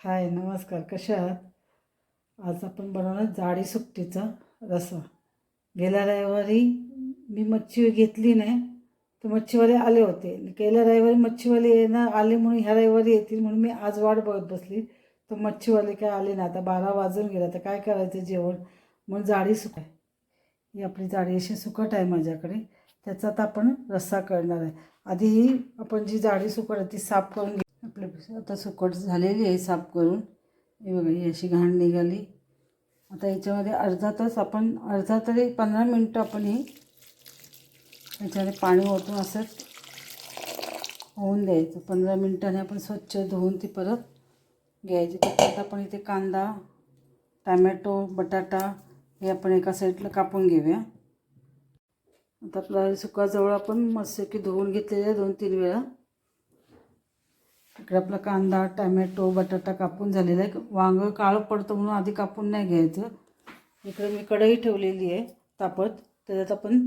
हाय नमस्कार. कशा आहात? आज आपण बनवणार जाडी सुकटीचा रस्सा गेल्या रविवारी मी मच्छी घेतली नाही तर मच्छीवाले आले होते. गेल्या रविवारी मच्छीवाले येणार आले म्हणून ह्या रविवारी येतील म्हणून मी आज वाट बघत बसली. तर मच्छीवाले काय आले ना आता बारा वाजून गेला. तर काय करायचं जेवण? म्हणून जाडी सुक आहे ही आपली जाडी अशी सुकट आहे माझ्याकडे. त्याचा आता आपण रस्सा करणार आहे. आधी ही आपण जी जाडी सुकट आहे ती साफ करून आपल्या आता सुकट झालेली आहे साफ करून. हे बघा ही अशी घाण निघाली. आता याच्यामध्ये अर्धा तास आपण अर्धा तरी पंधरा मिनटं आपण ही याच्यामध्ये पाणी ओतून असंच होऊन द्यायचं. पंधरा मिनटाने आपण स्वच्छ धुवून ती परत घ्यायची. त्याच्यात आपण इथे कांदा टॅमॅटो बटाटा हे आपण एका साईडला कापून घेऊया. आता आपला सुकाजवळ आपण मस्त की धुवून घेतलेल्या दोन तीन वेळा. इकडे आपला कांदा टॅमॅटो बटाटा कापून झालेला आहे. वांगं काळं पडतं म्हणून आधी कापून नाही घ्यायचं. इकडे मी कढई ठेवलेली आहे तापत. त्याच्यात आपण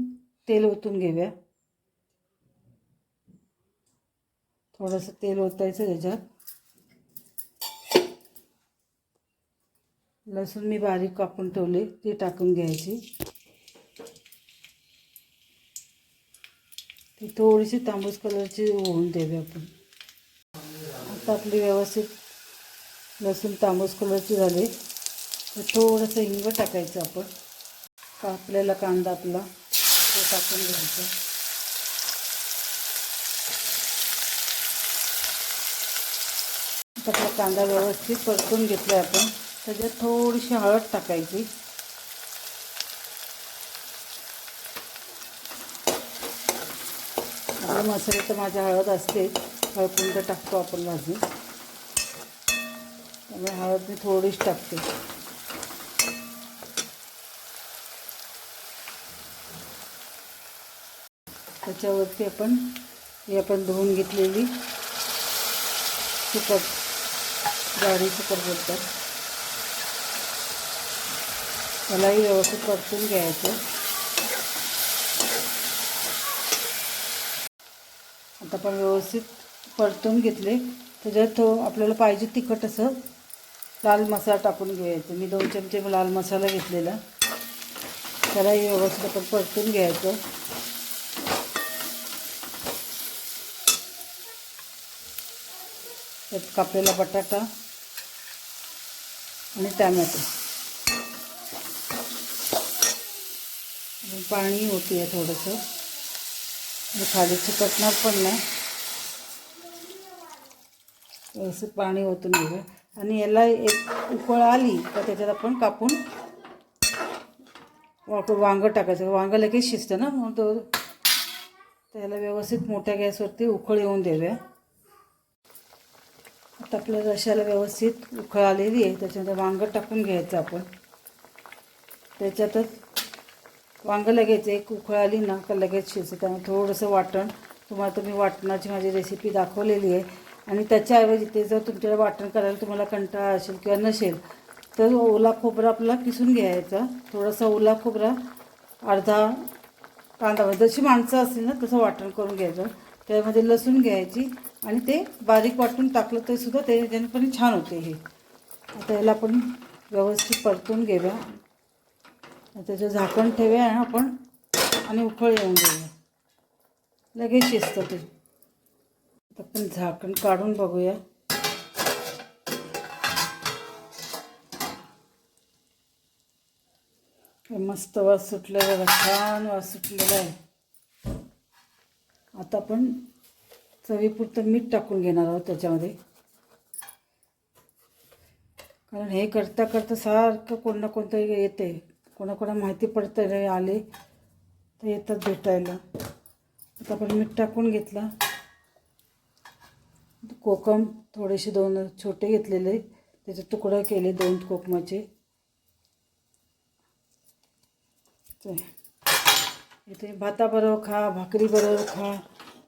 तेल ओतून घेऊया. थोडंसं तेल ओतायचं त्याच्यात. लसूण मी बारीक कापून ठेवले ती टाकून घ्यायची. ती थोडीशी तांबूस कलरची होऊन देऊया आपण. आता आपली व्यवस्थित. लसूण तांबूस कलरची झाली. तर थोडंसं हिंग टाकायचं आपण. कापलेला कांदा आपला तो टाकून घ्यायचा. आता आपला कांदा व्यवस्थित परतून घेतला आपण. त्याच्यात थोडीशी हळद टाकायची. मसाले तर माझ्या हळद असतेच हळद टाकतो आपण भाजी त्यामुळे हळद मी थोडीच टाकते. त्याच्यावरती आपण ही आपण धुवून घेतलेली सुकट गाडी सुकट बोलतात. त्यालाही व्यवस्थित परतून घ्यायचं. आता आपण व्यवस्थित परतून घेतले. त्याच्यात तो आपल्याला पाहिजे तिखट असं लाल मसाला टाकून घ्यायचं. मी दोन चमचे लाल मसाला घेतलेला. त्यालाही व्यवस्थित आपण परतून घ्यायचं. त्यात कापलेला बटाटा आणि टॅमॅटो. पाणी होते आहे थोडंसं खाली चिकटणार पण नाही. व्यवस्थित पाणी ओतून घेऊया. आणि याला एक उकळ आली तर त्याच्यात आपण कापून वांगं टाकायचं. वांगं लगेच शिजतं ना म्हणून तो त्याला व्यवस्थित मोठ्या गॅसवरती उकळ येऊन देऊया. आता आपल्या रशाला व्यवस्थित उकळ आलेली आहे. त्याच्यामध्ये वांगं टाकून घ्यायचं आपण. त्याच्यातच वांगं लगेच एक उकळ आली ना का लगेच शिजतं. त्यामुळे थोडंसं वाटण. तुम्हाला तुम्ही वाटणाची माझी रेसिपी दाखवलेली आहे. आणि त्याच्याऐवजी ते जर तुमच्याला वाटण करायला तुम्हाला कंटाळा असेल किंवा नसेल तर ओला खोबरा आपला किसून घ्यायचा. थोडासा ओला खोबरा अर्धा कांदा जशी माणसं असतील ना तसं वाटण करून घ्यायचं. त्यामध्ये लसूण घ्यायची आणि ते बारीक वाटून टाकलं तरीसुद्धा ते त्याने पण छान होते हे. आता याला आपण व्यवस्थित परतून घेऊया. त्याचं झाकण ठेवूया आपण आणि उकळ येऊन देऊया. लगेच शिजतं ते. आपण झाकण काढून बघूया. मस्त वास सुटलेला छान वास सुटलेला आहे. आता आपण चवीपुरतं मीठ टाकून घेणार आहोत त्याच्यामध्ये. कारण हे करता करता सारखं कोण ना कोणतं येते. कोणाकोणा माहिती पडतं रे आले तर येतात भेटायला. आता आपण मीठ टाकून घेतला. कोकम थोडेसे दोन छोटे घेतलेले त्याचे तुकडं केले दोन कोकमाचे. इथे भाताबरोबर खा भाकरीबरोबर खा.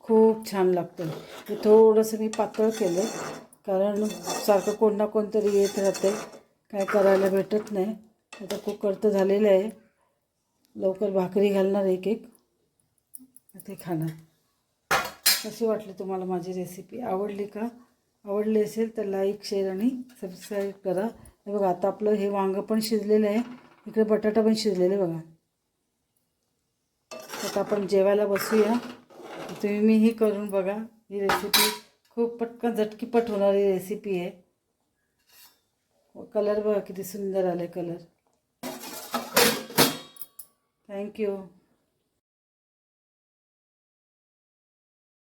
खूप छान लागतं हे थोडंसं मी पातळ केलं कारण सारखं कोण ना कोणतरी येत राहते काय करायला भेटत नाही. आता कुकर तर झालेलं आहे. लवकर भाकरी घालणार एक एक. ते खाणार. कशी वाटली तुम्हाला माझी रेसिपी आवडली का? आवडली असेल तर लाईक शेअर आणि सबस्क्राईब करा. हे बघा आता आपलं हे वांगं पण शिजलेलं आहे. इकडे बटाटा पण शिजलेले बघा. आता आपण जेवायला बसूया. तुम्ही मी ही करून बघा. ही रेसिपी खूप पटकन झटकीपट होणारी रेसिपी आहे. कलर बघा किती सुंदर आले कलर थँक्यू